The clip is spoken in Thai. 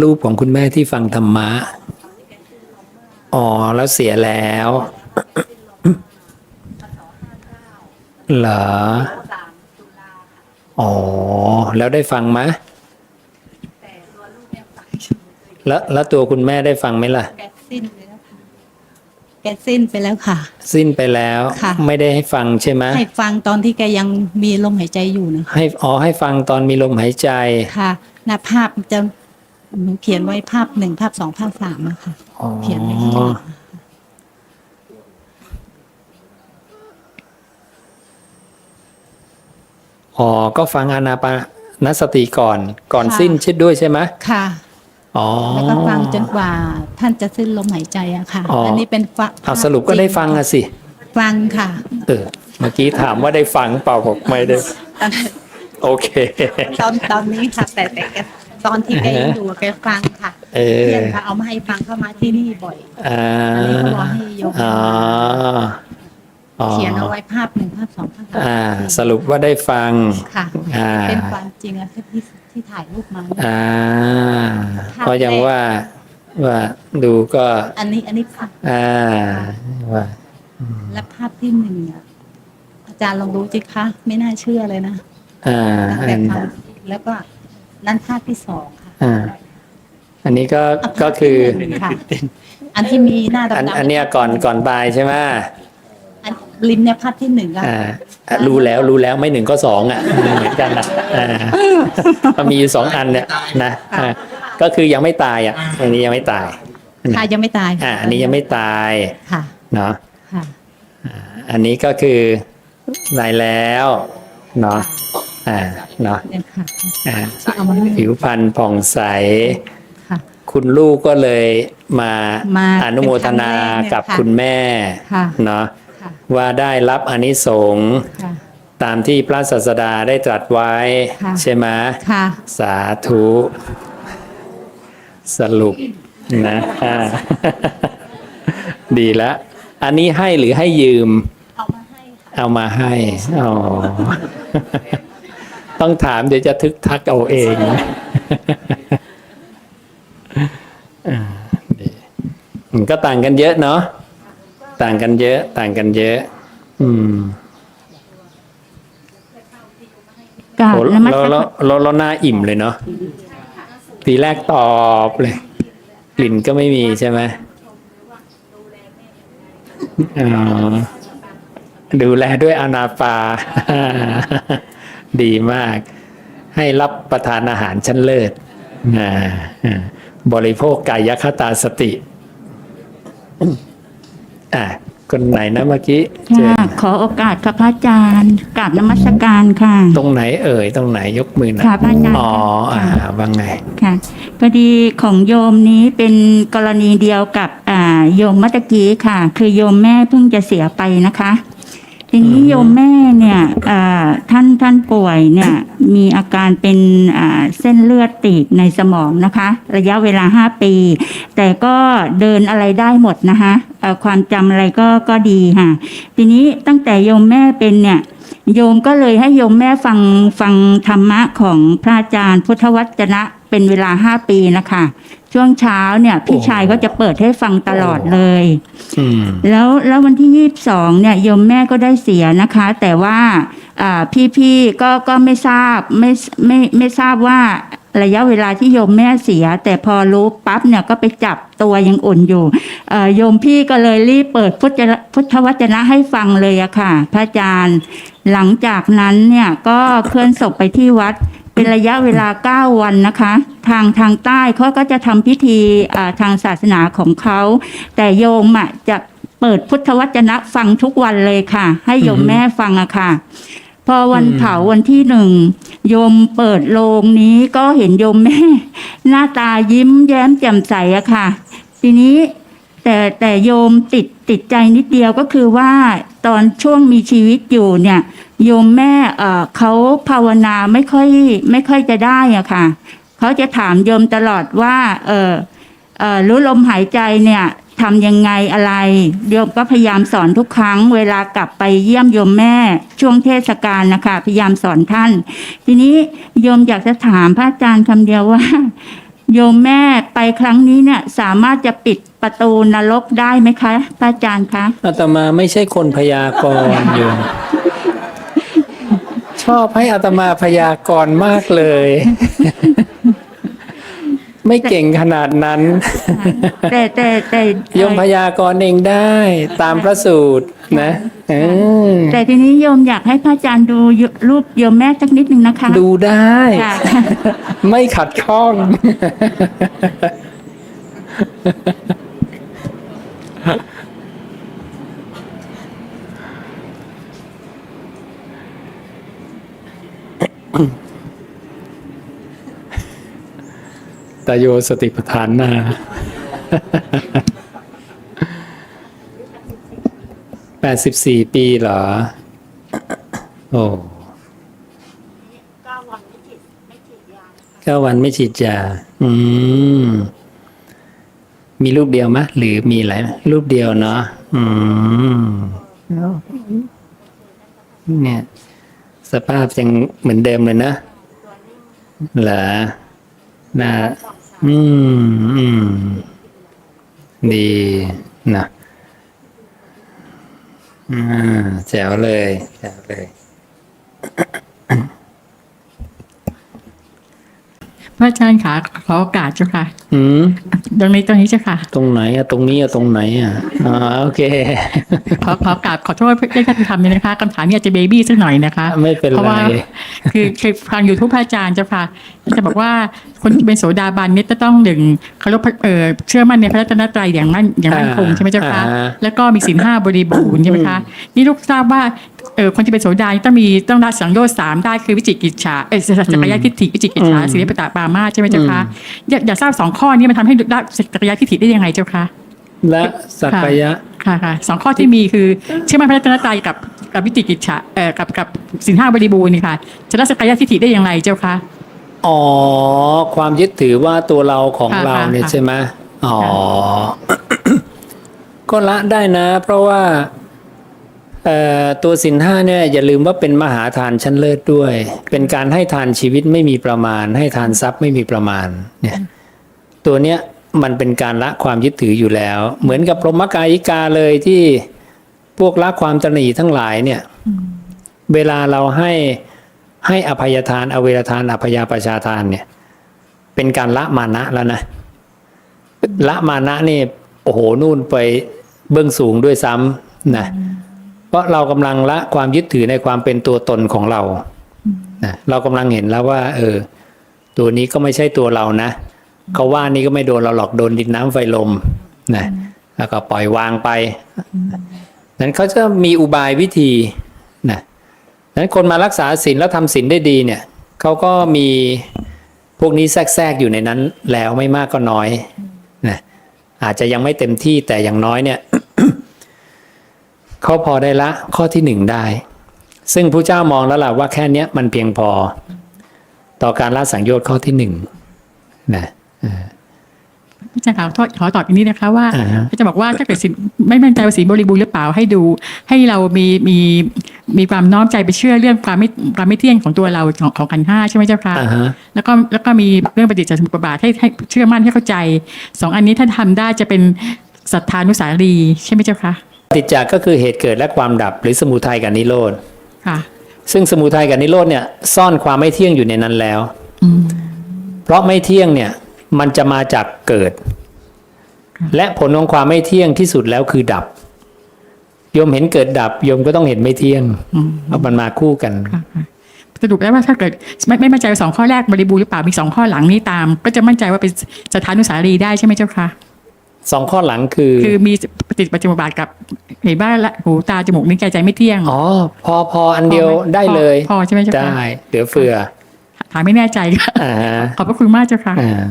รูปของคุณแม่ที่ฟังธรรมะ อ๋อ แล้วเสียแล้ว เหรอ อ๋อ แล้วได้ฟังไหมแล้วแล้วตัวคุณแม่ได้ฟังไหมล่ะแกสิ้นไปแล้วค่ะ แกสิ้นไปแล้วค่ะ สิ้นไปแล้วค่ะ ไม่ได้ให้ฟังใช่ไหมให้ฟังตอนที่แกยังมีลมหายใจอยู่นะให้อ๋อให้ฟังตอนมีลมหายใจค่ะหน้าภาพจะ หนูเขียนไว้ภาพหนึ่งภาพสองภาพสามนะคะอ๋อเขียนไว้ข้างหลังอ๋อก็ฟังอานาปานสติก่อน ก่อนสิ้นชิดด้วยใช่ไหมค่ะ อ๋อ แล้วก็ฟังจนกว่าท่านจะสิ้นลมหายใจอะค่ะ อ๋ออั อันนี้เป็นฟังเอาสรุปก็ได้ฟังอะสิ ฟังค่ะ เออ เมื่อกี้ถามว่าได้ฟังเปล่าบอกไม่ได้ ตอนโอเค ตอนตอนนี้ค่ะแต่แต่แก ตอนที่แกยังอยู่แกฟังค่ะเออเพื่อนค่ะเอามาให้ฟังเข้ามาที่นี่บ่อยอ่าอันนี้เขาบอกให้ยกอ๋ออ๋อเขียนเอาไว้ภาพหนึ่งภาพสองภาพสามอ่าสรุปว่าได้ฟังค่ะอ่าเป็นความจริงอะที่ที่ถ่ายรูปมาอ่าภาพก็ยังว่าว่าดูก็ อันนี้อันนี้ภาพอ่าว่าและภาพที่หนึ่งอะอาจารย์ลองดูจิคะไม่น่าเชื่อเลยนะอ่าตั้งอัแต่นทำแล้วก็ นั่นภาพที่สองค่ะอ่า อันนี้ก็อะก็คือภาพที่หนึ่งค่ะอันที่มีหน้าอันดำๆอันเนี้ยก่อนก่อนตายใช่ไหมอันริมเนี่ยภาพที่หนึ่งอะอ่าอะรู้แล้วรู้แล้วไม่หนึ่งก็สองอะเหมือนกันนะอ่าก็มีอยู่สองอันเนี่ยนะอ่าก็คือยังไม่ตายอะ อันนี้ยังไม่ตาย ค่ะยังไม่ตายอ่าอันนี้ยังไม่ตายค่ะเนาะค่ะอันนี้ก็คือตายแล้วเนาะ อ่าเนาะเนี่ยค่ะอ่าเอามาให้ผิวพรรณผ่องใส ค่ะ คุณลูกก็เลยมามาอนุโมทนาเป็นครั้งแรกเนี่ยกับค่ะคุณแม่ค่ะ เนาะค่ะว่าได้รับอานิสงส์ค่ะ ตามที่พระศาสดาได้ตรัสไว้ ค่ะ ใช่ไหมค่ะสาธุ สรุปนะอ่า ดีแล้วอันนี้ให้หรือให้ยืม เอามาให้ค่ะเอามาให้ อ๋อ ต้องถามเดี๋ยวจะทึกทักเอาเองอ่าดีมันก็ต่างกันเยอะเนาะต่างกันเยอะ ต่างกันเยอะ อืมกราบโอ้นมัสแล้วการแล้วแล้วแล้วหน้าอิ่มเลยเนาะทีแรกตอบเลย กลิ่นก็ไม่มีใช่ไหมอ๋อดูแลด้วยอนาปา ดีมาก ให้รับประทานอาหารชั้นเลิศอ่าอ่าบริโภคกายคตาสติ อะคนไหนนะเมื่อกี้เจอค่ะขอโอกาสค่ะพระอาจารย์กราบนมัสการค่ะ ตรงไหนเอ่ยตรงไหนยกมือหนะค่ะพระอาจารย์อ๋ออ่าค่ะว่าไงค่ะพอดีของโยมนี้เป็นกรณีเดียวกับอ่าโยมเมัตะกี้ค่ะ คือโยมแม่เพิ่งจะเสียไปนะคะ ทีนี้โยมแม่เนี่ยท่านท่านป่วยเนี่ยมีอาการเป็นเส้นเลือดตีบในสมองนะคะ ระยะเวลาห้าปี แต่ก็เดินอะไรได้หมดนะคะความจำอะไรก็ก็ดีค่ะ ทีนี้ตั้งแต่โยมแม่เป็นเนี่ย โยมก็เลยให้โยมแม่ฟังฟังธรรมะของพระอาจารย์ พุทธวจนะเป็นเวลาห้าปีนะคะ ช่วงเช้าเนี่ย พี่โอ้ชายก็จะเปิดให้ฟังตลอดเลยอืมแล้วแล้ววันที่ยี่สิบสองเนี่ยโยมแม่ก็ได้เสียนะคะ แต่ว่าอ่าพี่ๆก็ก็ไม่ทราบไม่ไม่ไม่ทราบว่า ระยะเวลาที่โยมแม่เสีย แต่พอรู้ปั๊บเนี่ยก็ไปจับตัวยังอุ่นอยู่เอ่อโยมพี่ก็เลยรีบเปิดพุทธพุทธวจนะให้ฟังเลยอะค่ะ พระอาจารย์ หลังจากนั้นเนี่ยก็เคลื่อนศพไปที่วัดเป็นระยะเวลาเก้าวันนะคะ ทางทางใต้เขาก็จะทำพิธีอ่าทางศาสนาของเขา แต่โยมอะจะเปิดพุทธวจนะฟังทุกวันเลยค่ะ ให้โยมอือฮึแม่ฟังอะค่ะ พอวันอืมเผาวันที่หนึ่งโยมเปิดโลงนี้ก็เห็นโยมแม่ หน้าตายิ้มแย้มแจ่มใสอะค่ะ ทีนี้แต่แต่โยมติดติดใจนิดเดียวก็คือว่าตอนช่วงมีชีวิตอยู่เนี่ย โยมแม่เอ่อเขาภาวนาไม่ค่อยไม่ค่อยจะได้อะค่ะเขาจะถามโยมตลอดว่า เออเออรู้ลมหายใจเนี่ย ทำยังไงอะไร โยมก็พยายามสอนทุกครั้ง เวลากลับไปเยี่ยมโยมแม่ช่วงเทศกาลนะคะ พยายามสอนท่าน ทีนี้โยมอยากจะถามพระอาจารย์คำเดียวว่า โยมแม่ไปครั้งนี้เนี่ยสามารถจะปิดประตูนรกได้ไหมคะพระอาจารย์คะอาตมาไม่ใช่คนพยากรณ์อยู่ชอบให้อาตมาพยากรณ์มากเลย ไม่เก่งขนาดนั้น แต่แต่แต่โยมพยากรณ์เองได้ตามพระสูตรนะเออแต่ทีนี้โยมอยากให้พระอาจารย์ดูรูปโยมแม่สักนิดนึงนะคะ ดูได้ค่ะไม่ขัดข้อง ตโยสติปัฏฐานนาแปดสิบสี่ปีเหรอ โอ้เก้าวันไม่ฉีดยาเก้าวันไม่ฉีดยา อืม มีรูปเดียวมะ หรือมีหลายรูปเดียวเนาะ อืม เนี่ย สภาพยังเหมือนเดิมเลยนะเหรอ น่าอืมอืมดีนะอ่าแจ๋วเลยแจ๋วเลย พระอาจารย์ขาขอโอกาสเจ้าค่ะ อืมตรงนี้ตรงนี้เจ้าค่ะ ตรงไหนอะตรงนี้อะตรงไหนอะอ่าโอเคขอขอกราบขอโทษได้ท่านทำเนี่ยนะคะคำถามนี้อาจจะเบบี้สักหน่อยนะคะ ไม่เป็นไรเพราะว่าคือเคยฟังยูทูปพระอาจารย์เจ้าค่ะจะบอกว่าคนที่เป็นโสดาบันเนี่ยจะต้องหนึ่งเคารพพระเอ่อเชื่อมั่นในพระรัตนตรัยอย่างมั่นอย่างมั่นคงใช่ไหมเจ้าค่ะอ่าแล้วก็มีศีลห้าบริบูรณ์ใช่ไหมคะนี่ลูกทราบว่า เออคนที่เป็นโสดาต้องมีต้องละสังโยชน์สามได้คือวิจิกิจฉาเออสัจจยทิฏฐิวิจิกิจฉาศีลปตปามาสใช่ไหมเจ้าค่ะอยากอยากทราบสองข้อนี้มันทำให้ละสัจจยทิฏฐิได้ยังไงเจ้าค่ะและสักยะค่ะค่ะสองข้อที่มีคือเชื่อมั่นพระรัตนตรัยกับกับวิจิกิจฉาเอ่อกับกับสินห้าบริบูรณ์นี่ค่ะจะรักษากายทิฏฐิได้อย่างไรเจ้าคะอ๋อ ความยึดถือว่าตัวเราของค่ะเราเนี่ยค่ะใช่ไหมอ๋อ ก็ละได้นะ เพราะว่าเอ่อ ตัวสินห้าเนี่ยอย่าลืมว่าเป็นมหาทานชั้นเลิศด้วย เป็นการให้ทานชีวิตไม่มีประมาณ ให้ทานทรัพย์ไม่มีประมาณเนี่ยตัวเนี้ยมันเป็นการละความยึดถืออยู่แล้ว เหมือนกับพรหมกายิกาเลยที่พวกละความตนีทั้งหลายเนี่ยเวลาเราให้ให้อภัยทาน อเวรทานอภยาประชาทานเนี่ย เป็นการละมานะแล้วนะละมานะนี่โอ้โหนู่นไปเบื้องสูงด้วยซ้ำนะ เพราะเรากำลังละความยึดถือในความเป็นตัวตนของเรานะเรากำลังเห็นแล้วว่า เออ ตัวนี้ก็ไม่ใช่ตัวเรานะเขาว่านี่ก็ไม่โดนเราหรอกโดนดินน้ำไฟลมนะแล้วก็ปล่อยวางไปนั้นเขาจะมีอุบายวิธีนะนั้นคนมารักษาศีลแล้วทำศีลได้ดีเนี่ยเขาก็มีพวกนี้แทรกๆอยู่ในนั้นแล้วไม่มากก็น้อยนะอาจจะยังไม่เต็มที่แต่อย่างน้อยเนี่ย เขาพอได้ละข้อที่หนึ่งได้ ซึ่งพระเจ้ามองแล้วล่ะว่าแค่เนี้ยมันเพียงพอ ต่อการละสังโยชน์ข้อที่หนึ่งนะพระอาจารย์ขอโทษขอตอบอีกนิดนะคะว่าอ่าฮะพระอาจารย์บอกว่าถ้าเกิดสินไม่มั่นใจว่าศีลบริบูรณ์หรือเปล่าให้ดู ให้เรามีมีมีความน้อมใจไปเชื่อเรื่องความไม่ความไม่เที่ยงของตัวเราของของขันธ์ห้าใช่ไหมเจ้าค่ะอ่าฮะแล้วก็แล้วก็มีเรื่องปฏิจจสมุปบาทให้ให้เชื่อมั่นให้เข้าใจสองอันนี้ถ้าทำได้จะเป็นศรัทธานุสารีใช่ไหมเจ้าคะป ฏิจจาก็คือเหตุเกิดและความดับหรือสมุทัยกับนิโรธค่ะซึ่งสมุทัยกับนิโรธเนี่ยซ่อนความไม่เที่ยงอยู่ในนั้นแล้วอืมเพราะไม่เที่ยงเนี่ยมันจะมาจากเกิด และผลของความไม่เที่ยงที่สุดแล้วคือดับ โยมเห็นเกิดดับ โยมก็ต้องเห็นไม่เที่ยงอืมเพราะมันมาคู่กันค่ะค่ะสรุปแล้วว่าถ้าเกิดไม่ไม่มั่นใจว่าสองข้อแรกบริบูรณ์หรือเปล่ามีสองข้อหลังนี้ตาม ก็จะมั่นใจว่าเป็นสถานุสารีได้ใช่ไหมเจ้าคะ สองข้อหลังคือ คือมีปฏิจจสมุปบาทกับเห็นว่าละหูตาจมูกนิ้วกายใจไม่เที่ยง อ๋อ พอพออันเดียวพอไหมได้เลยพอพอใช่ไหมเจ้าคะได้เหลือเฟือถามไม่แน่ใจค่ะอ่าฮะขอบพระคุณมากเจ้าค่ะอ่า